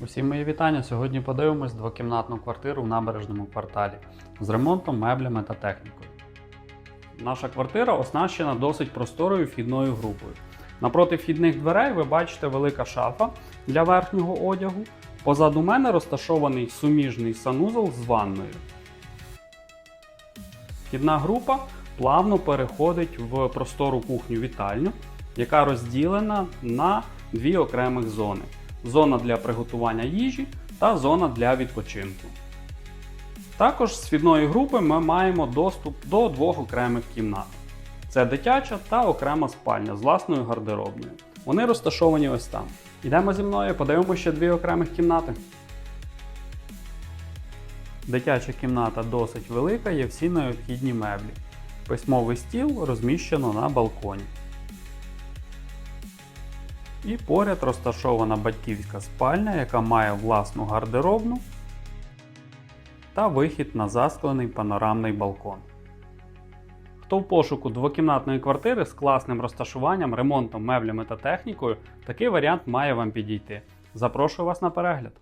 Усім мої вітання. Сьогодні подивимось двокімнатну квартиру в набережному кварталі з ремонтом, меблями та технікою. Наша квартира оснащена досить просторою вхідною групою. Напроти вхідних дверей ви бачите велика шафа для верхнього одягу. Позаду мене розташований суміжний санузел з ванною. Вхідна група плавно переходить в простору кухню-вітальню, яка розділена на дві окремих зони: зона для приготування їжі та зона для відпочинку. Також з вхідної групи ми маємо доступ до двох окремих кімнат: це дитяча та окрема спальня з власною гардеробною. Вони розташовані ось там. Йдемо зі мною, подивимося ще дві окремих кімнати. Дитяча кімната досить велика, є всі необхідні меблі. Письмовий стіл розміщено на балконі. І поряд розташована батьківська спальня, яка має власну гардеробну та вихід на засклений панорамний балкон. Хто в пошуку двокімнатної квартири з класним розташуванням, ремонтом, меблями та технікою, такий варіант має вам підійти. Запрошую вас на перегляд.